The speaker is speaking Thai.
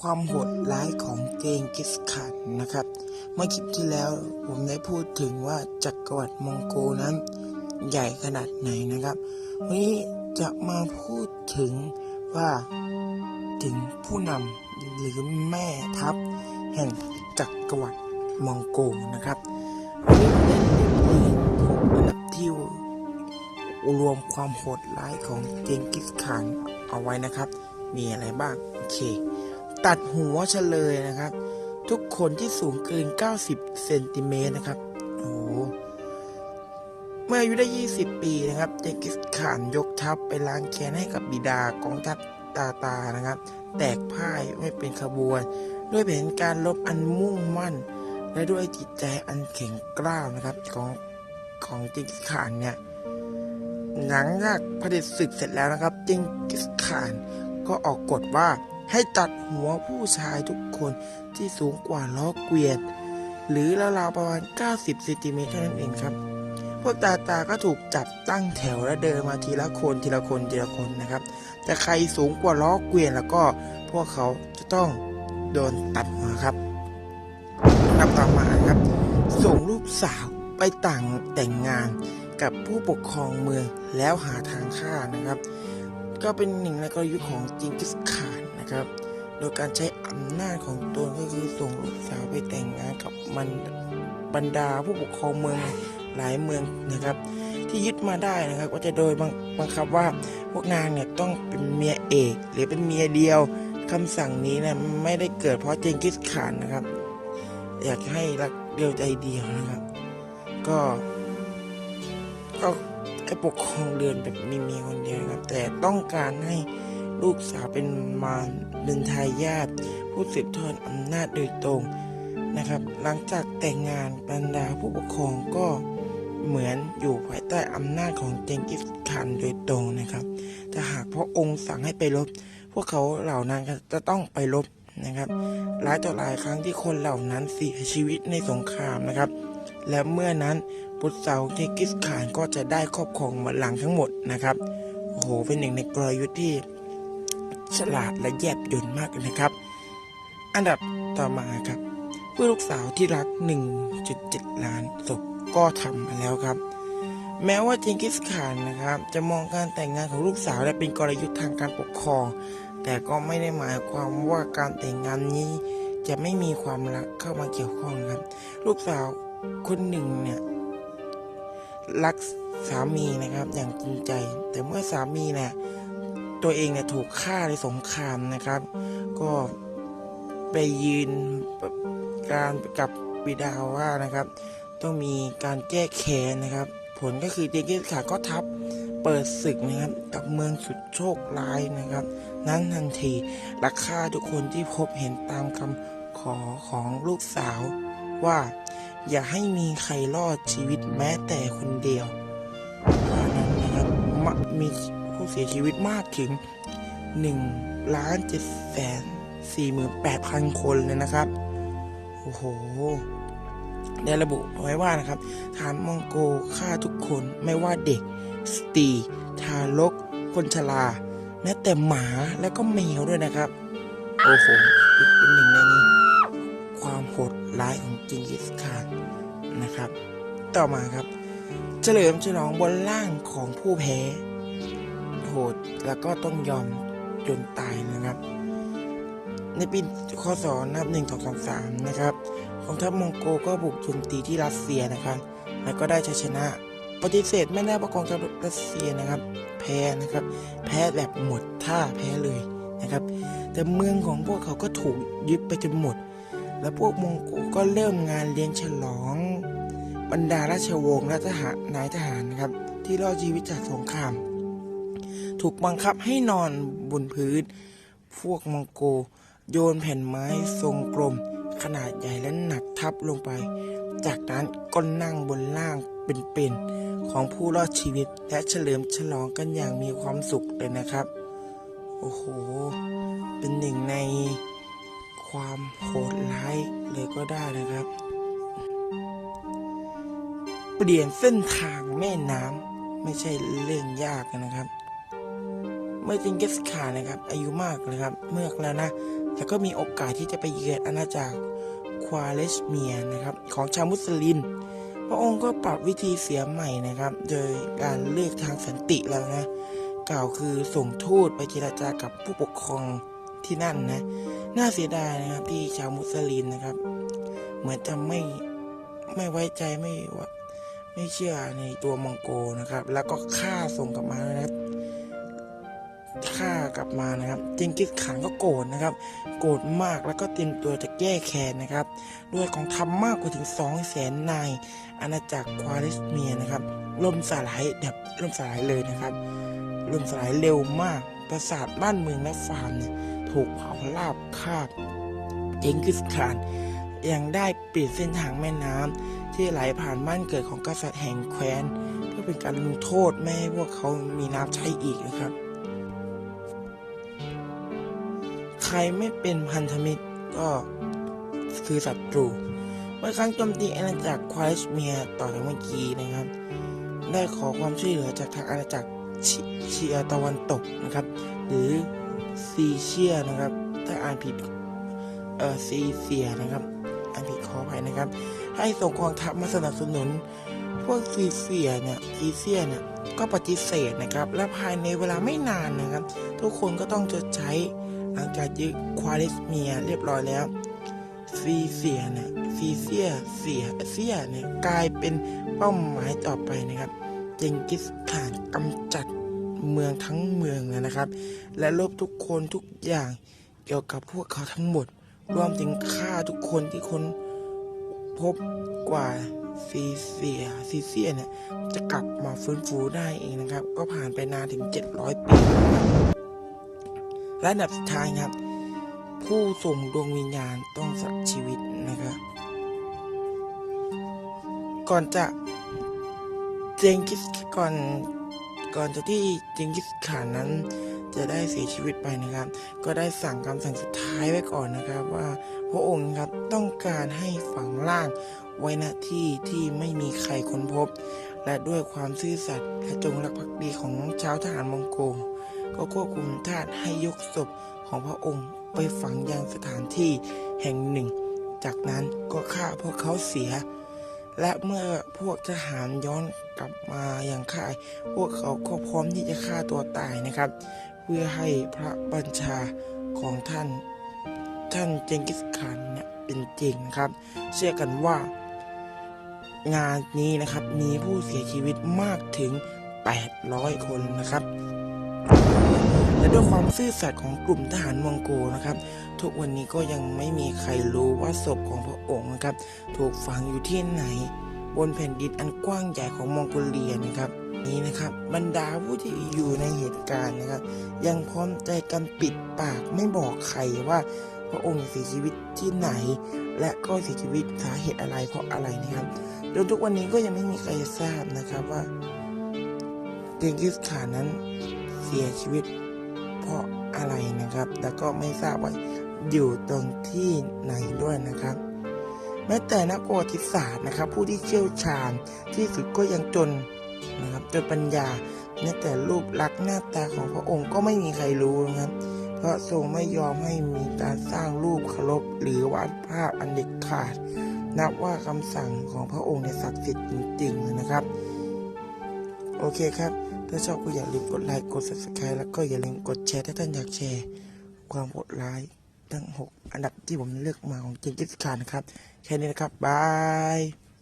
ความโหดร้ายของเจงกิสข่านนะครับ เมื่อคลิปที่แล้วผมได้พูดถึงว่าจักรวรรดิมองโกนั้น ใหญ่ขนาดไหนนะครับ วันนี้จะมาพูดถึงว่าถึงผู้นำหรือแม่ทัพ แห่งจักรวรรดิมองโกนะครับวันนี้ผมได้รียงหกอันดับที่รวมความโหดร้ายของเจงกิสข่านเอาไว้นะครับ มีอะไรบ้างโอเค ตัดหัวเฉลยนะครับ ทุกคนที่สูงเกิน 90 เซนติเมตรนะครับโอ้เมื่ออายุได้ 20 ปีนะครับเจงกิสข่านยกทัพไปล้างแค้นให้กับบิดากองทัพตาตานะครับ แตกพ่ายไม่เป็นขบวน ด้วยแผนการลบอันมุ่งมั่น และด้วยจิตใจอันแข็งกร้าวนะครับของของเจงกิสข่านเนี่ยหลังจากผด็จศึกเสร็จแล้วนะครับเจงกิสข่านก็ออกกฎว่า ให้ตัดหัวผู้ชายทุกคนที่สูงกว่าล้อเกวียน หรือราวๆประมาณ 90เซนติเมตรเท่านั้นเองครับ พวกตาตาก็ถูกจับตั้งแถวและเดินมาทีละคนทีละคนทีละคนนะครับ แต่ใครสูงกว่าล้อเกวียนแล้วก็พวกเขาจะต้องโดนตัดหัวครับนับต่อมาครับ ส่งลูกสาวไปต่างแต่งงานกับผู้ปกครองเมืองแล้วหาทางฆ่านะครับ ก็เป็นหนึ่งในกลยุทธ์ของจิงกิสข่าน ครับ โดยการใช้อำนาจของตนก็คือส่งลูกสาวไปแต่งงานกับมันบรรดาผู้ปกครองเมืองหลายเมืองนะครับ ที่ยึดมาได้นะครับ ก็จะโดยบังบังคับว่าพวกนางเนี่ยต้องเป็นเมียเอก หรือเป็นเมียเดียวคำสั่งนี้นี่ยไม่ได้เกิดเพราะเจงกิสขานนะครับ อยากให้รักเดียวใจเดียวนะครับ ก็ ก็ให้ปกครองเรือนแบบมีเมียคนเดียวนะครับ แต่ต้องการให้ ลูกสาวเป็นมารเป็นทายาทผู้สืบทอดอำนาจโดยตรงนะครับ หลังจากแต่งงานบรรดาผู้ปกครองก็เหมือนอยู่ภายใต้อำนาจของเจงกิสข่านโดยตรงนะครับ ถ้าหากพระองค์สั่งให้ไปรบ พวกเขาเหล่านั้นจะต้องไปรบนะครับ หลายต่อหลายครั้งที่คนเหล่านั้นเสียชีวิตในสงครามนะครับ และเมื่อนั้นบุตรสาวเจงกิสขานก็จะได้ครอบครองบัลลังทั้งหมดนะครับ โอ้โห เป็นหนึ่งในกลยุทธ์ที่ ฉลาดและแยบยลมากเลยนะครับ อันดับต่อมาครับเพื่อลูกสาวที่รัก 1.7 ล้านศพก็ทำมาแล้วครับ แม้ว่าเจงกิสข่านนะครับ จะมองการแต่งงานของลูกสาวและเป็นกลยุทธ์ทางการปกครอง แต่ก็ไม่ได้หมายความว่าการแต่งงานนี้จะไม่มีความรักเข้ามาเกี่ยวข้องครับ ลูกสาวคนหนึ่งเนี่ยรักสามีนะครับอย่างจริงใจ แต่เมื่อสามีเนี่ย ตัวเองเนี่ยถูกฆ่าในสงครามนะครับ ก็ไปยืนการกับบิดาว่านะครับ ต้องมีการแก้แค้นนะครับ ผลก็คือเจงกิสข่านก็ทับเปิดศึกนะครับกับเมืองสุดโชคร้ายนะครับ นั้นทันทีลักฆ่าทุกคนที่พบเห็นตามคำขอของลูกสาวว่าอย่าให้มีใครรอดชีวิตแม้แต่คนเดียวว่านั้นนะครับมะมี ผู้เสียชีวิตมากถึง1ล้าน7แสน48,000 คนเลยนะครับ โอ้โห ได้ระบุไว้ว่านะครับ ฐานมองโกฆ่าทุกคนไม่ว่าเด็ก สตรี ทารก คนชราแม้แต่หมาและก็แมวด้วยนะครับ โอ้โหเป็นหนึ่งในความโหดร้ายของจิงกิสข่านนะครับ ต่อมาครับ เฉลิมฉลองบนล่างของผู้แพ้ โหดแล้วก็ต้องยอมจนตายนะครับ ในปีคศนับหนึ่งสองสามสามนะครับกองทัพมองโกก็บุกโจมตีที่รัสเซียนะครับ แล้วก็ได้ชัยชนะ ปฏิเสธไม่ได้ว่ากองทัพรัสเซียนะครับ แพ้นะครับ แพ้แบบหมดท่าแพ้เลยนะครับ แต่เมืองของพวกเขาก็ถูกยึดไปจนหมด และพวกมองโกก็เริ่มงานเลี้ยงฉลอง บรรดาราชวงศ์และทหารนายทหารนะครับ ที่รอดชีวิตจากสงคราม ถูกบังคับให้นอนบนพื้น พวกมองโกโยนแผ่นไม้ทรงกลม ขนาดใหญ่และหนักทับลงไป จากนั้นก็นั่งบนล่างเป็นๆของผู้รอดชีวิตและเฉลิมฉลองกันอย่างมีความสุขเลยนะครับ โอ้โห เป็นหนึ่งในความโหดร้ายเลยก็ได้นะครับ เปลี่ยนเส้นทางแม่น้ำไม่ใช่เรื่องยากนะครับ เมื่อจิงกิสขานะครับอายุมากเลยครับเมื่อแล้วนะแล้วก็มีโอกาสที่จะไปเยือนอาณาจักรควาเลชเมียนะครับของชาวมุสลิม พระองค์ก็ปรับวิธีเสียใหม่นะครับ โดยการเลือกทางสันติแล้วนะกล่าวคือส่งทูตไปเจรจากับผู้ปกครองที่นั่นนะน่าเสียดายนะครับที่ชาวมุสลิมนะครับ เหมือนจะไม่ไม่ไว้ใจไม่ว่าไม่เชื่อในตัวมองโกนะครับ แล้วก็ฆ่าส่งกลับมานะครับ ฆ่ากลับมานะครับจิงกิสข่านก็โกรธนะครับ โกรธมากแล้วก็เตรียมตัวจะแก้แค้นนะครับ ด้วยของทำมากกว่าถึง2องแสนนายอาณาจักรควาลิสเมียนะครับล่มสลายแบบล่มสลายเลยนะครับล่มสลายเร็วมากปราสาทบ้านเมืองและฟาร์มเนี่ยถูกเผาราบคาบเจงกิสขานยังได้เปลี่ยนเส้นทางแม่น้ำที่ไหลผ่านบ้านเกิดของกษัตริย์แห่งแคว้น เพื่อเป็นการลงโทษไม่ให้พวกเขามีน้ำใช้อีกนะครับ ครไม่เป็นพันธมิตรก็คือศัตรู เมื่อครั้งโจมตีอาณาจักรควาเลชเมียต่อจากเมื่อกี้นะครับ ได้ขอความช่วยเหลือจากทางอาณาจักรเชียตะวันตกนะครับ หรือซีเชียนะครับ ถ้าอ่านผิดเออซีเซียนะครับ อ่านผิดขออภัยนะครับ ให้ส่งกองทัพมาสนับสนุน พวกซีเซียเนี่ยซีเซียเนี่ยก็ปฏิเสธนะครับ และภายในเวลาไม่นานนะครับ ทุกคนก็ต้องชดใช้ หลังจากยึดควาเลสเมียเรียบร้อยแล้วซีเซียเนี่ยซีเซียเสียเซียเนี่ยกลายเป็นเป้าหมายต่อไปนะครับเจงกิสข่านกำจัดเมืองทั้งเมืองเลยนะครับ และลบทุกคนทุกอย่างเกี่ยวกับพวกเขาทั้งหมด รวมถึงฆ่าทุกคนที่คนพบกว่าซีเซียซีเซียเนี่ยจะกลับมาฟื้นฟูได้เองนะครับ ก็ผ่านไปนานถึง 700 ปี และอันดับสุดท้ายครับ ผู้ส่งดวงวิญญาณต้องสละชีวิตนะครับ ก่อนจะเจงกิสก่อนก่อนจะที่เจงกิสข่านนั้นจะได้เสียชีวิตไปนะครับ ก็ได้สั่งคำสั่งสุดท้ายไว้ก่อนนะครับว่าพระองค์ครับต้องการให้ฝังร่างไว้ณที่ที่ไม่มีใครค้นพบ และด้วยความซื่อสัตย์และจงรักภักดีของชาวทหารมองโก ก็ควบคุมทาสให้ยกศพของพระองค์ไปฝังยังสถานที่แห่งหนึ่ง จากนั้นก็ฆ่าพวกเขาเสีย และเมื่อพวกทหารย้อนกลับมาอย่างค่าย พวกเขาก็พร้อมที่จะฆ่าตัวตายนะครับ เพื่อให้พระบัญชาของท่าน ท่านเจงกิสข่านเนี่ยเป็นจริงนะครับ เชื่อกันว่างานนี้นะครับมีผู้เสียชีวิตมากถึง 800 คนนะครับ และด้วยความซื่อสัตย์ของกลุ่มทหารมองโกนะครับ ทุกวันนี้ก็ยังไม่มีใครรู้ว่าศพของพระองค์นะครับ ถูกฝังอยู่ที่ไหน บนแผ่นดินอันกว้างใหญ่ของมองโกเลียนะครับนี้นะครับบรรดาผู้ที่อยู่ในเหตุการณ์นะครับ ยังพร้อมใจกันปิดปากไม่บอกใครว่า พระองค์เสียชีวิตที่ไหน และก็เสียชีวิตสาเหตุอะไรเพราะอะไรนะครับจนทุกวันนี้ก็ยังไม่มีใครทราบนะครับว่าเจงกิสข่านนั้นเสียชีวิต ราะอะไรนะครับ แล้วก็ไม่ทราบว่าอยู่ตรงที่ไหนด้วยนะครับ แม้แต่นักประวัติศาสตร์นะครับ ผู้ที่เชี่ยวชาญที่สุดก็ยังจนนะครับจนปัญญาแม้แต่รูปลักษณ์หน้าตาของพระองค์ก็ไม่มีใครรู้นะครับ เพราะทรงไม่ยอมให้มีการสร้างรูปเคารพหรือวาดภาพอันเด็ดขาด นับว่าคำสั่งของพระองค์ในศักดิ์สิทธิ์จริงๆเลยนะครับ โอเคครับ ถ้าชอบก็อย่าลืมกดไลค์ กด subscribe แล้วก็อย่าลืมกดแชร์ถ้าท่านอยากแชร์ ความโหดร้ายทั้ง 6 อันดับที่ผมเลือกมาของเจงกิสคานนะครับ แค่นี้นะครับ บาย